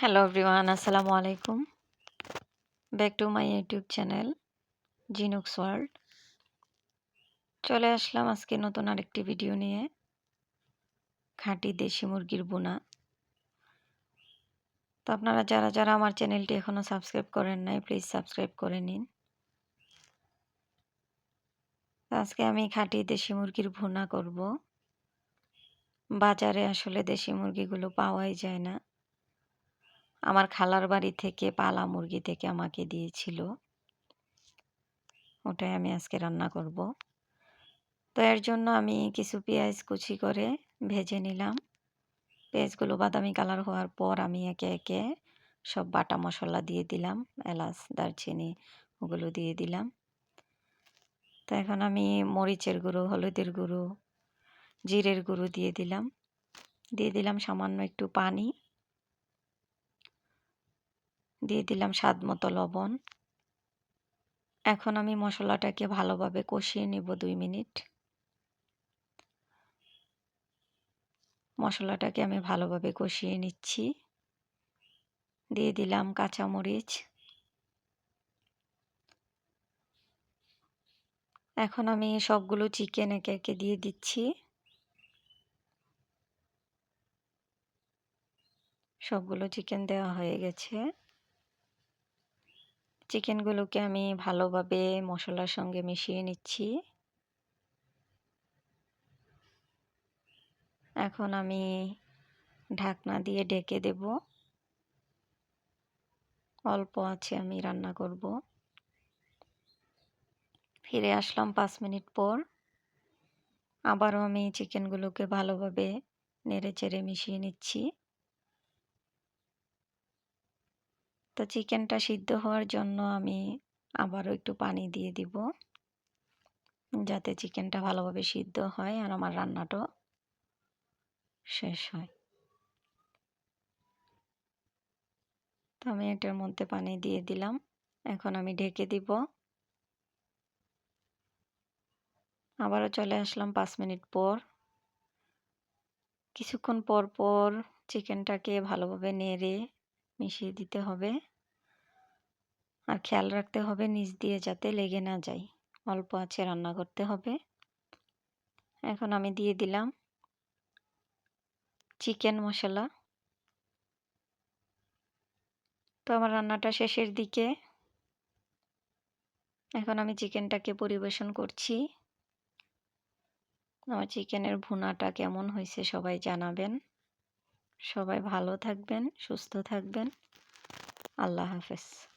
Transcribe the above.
Hello everyone আসসালামু আলাইকুম back to my YouTube channel জিনুক্স world চলে আসলাম আজকে নতুন আরেকটি ভিডিও নিয়ে। খাঁটি দেশি মুরগির বোনা। তো আপনারা যারা যারা আমার চ্যানেলটি এখনও সাবস্ক্রাইব করেন নাই প্লিজ সাবস্ক্রাইব করে নিন। আজকে আমি খাঁটি দেশি মুরগির ভুনা করব। বাজারে আসলে দেশি মুরগিগুলো পাওয়াই যায় না। আমার খালার বাড়ি থেকে পালা মুরগি থেকে আমাকে দিয়েছিল। ওটাই আমি আজকে রান্না করব। তো এর জন্য আমি কিছু পেঁয়াজ কুচি করে ভেজে নিলাম। পেঁয়াজগুলো বাদামি কালার হওয়ার পর আমি একে একে সব বাটা মশলা দিয়ে দিলাম, এলাচ, দারচিনি ওগুলো দিয়ে দিলাম। তো এখন আমি মরিচের গুঁড়ো, হলুদের গুঁড়ো, জিরের গুঁড়ো দিয়ে দিলাম। দিয়ে দিলাম সামান্য একটু পানি। দিয়ে দিলাম স্বাদ মতো লবণ। এখন আমি মশলাটাকে ভালোভাবে কষিয়ে নিব দুই মিনিট। মশলাটাকে আমি ভালোভাবে কষিয়ে নিচ্ছি। দিয়ে দিলাম কাঁচামরিচ। এখন আমি সবগুলো চিকেন একে একে দিয়ে দিচ্ছি। সবগুলো চিকেন দেওয়া হয়ে গেছে। চিকেনগুলোকে আমি ভালোভাবে মশলার সঙ্গে মিশিয়ে নিচ্ছি। এখন আমি ঢাকনা দিয়ে ডেকে দেব। অল্প আছে, আমি রান্না করব। ফিরে আসলাম পাঁচ মিনিট পর। আবারও আমি চিকেনগুলোকে ভালোভাবে নেড়ে চেড়ে মিশিয়ে নিচ্ছি। তো চিকেনটা সিদ্ধ হওয়ার জন্য আমি আবারও একটু পানি দিয়ে দিব। যাতে চিকেনটা ভালোভাবে সিদ্ধ হয় আর আমার রান্নাটাও শেষ হয়। তো আমি এটার মধ্যে পানি দিয়ে দিলাম। এখন আমি ঢেকে দিব। আবারও চলে আসলাম পাঁচ মিনিট পর। কিছুক্ষণ পর পর চিকেনটাকে ভালোভাবে নেড়ে মিশিয়ে দিতে হবে। আর খেয়াল রাখতে হবে নিচ দিয়ে যাতে লেগে না যায়। অল্প আছে, রান্না করতে হবে। এখন আমি দিয়ে দিলাম চিকেন মশলা। তো আমার রান্নাটা শেষের দিকে। এখন আমি চিকেনটাকে পরিবেশন করছি। আমার চিকেনের ভুনাটা কেমন হয়েছে সবাই জানাবেন। সবাই ভালো থাকবেন, সুস্থ থাকবেন। আল্লাহ হাফেজ।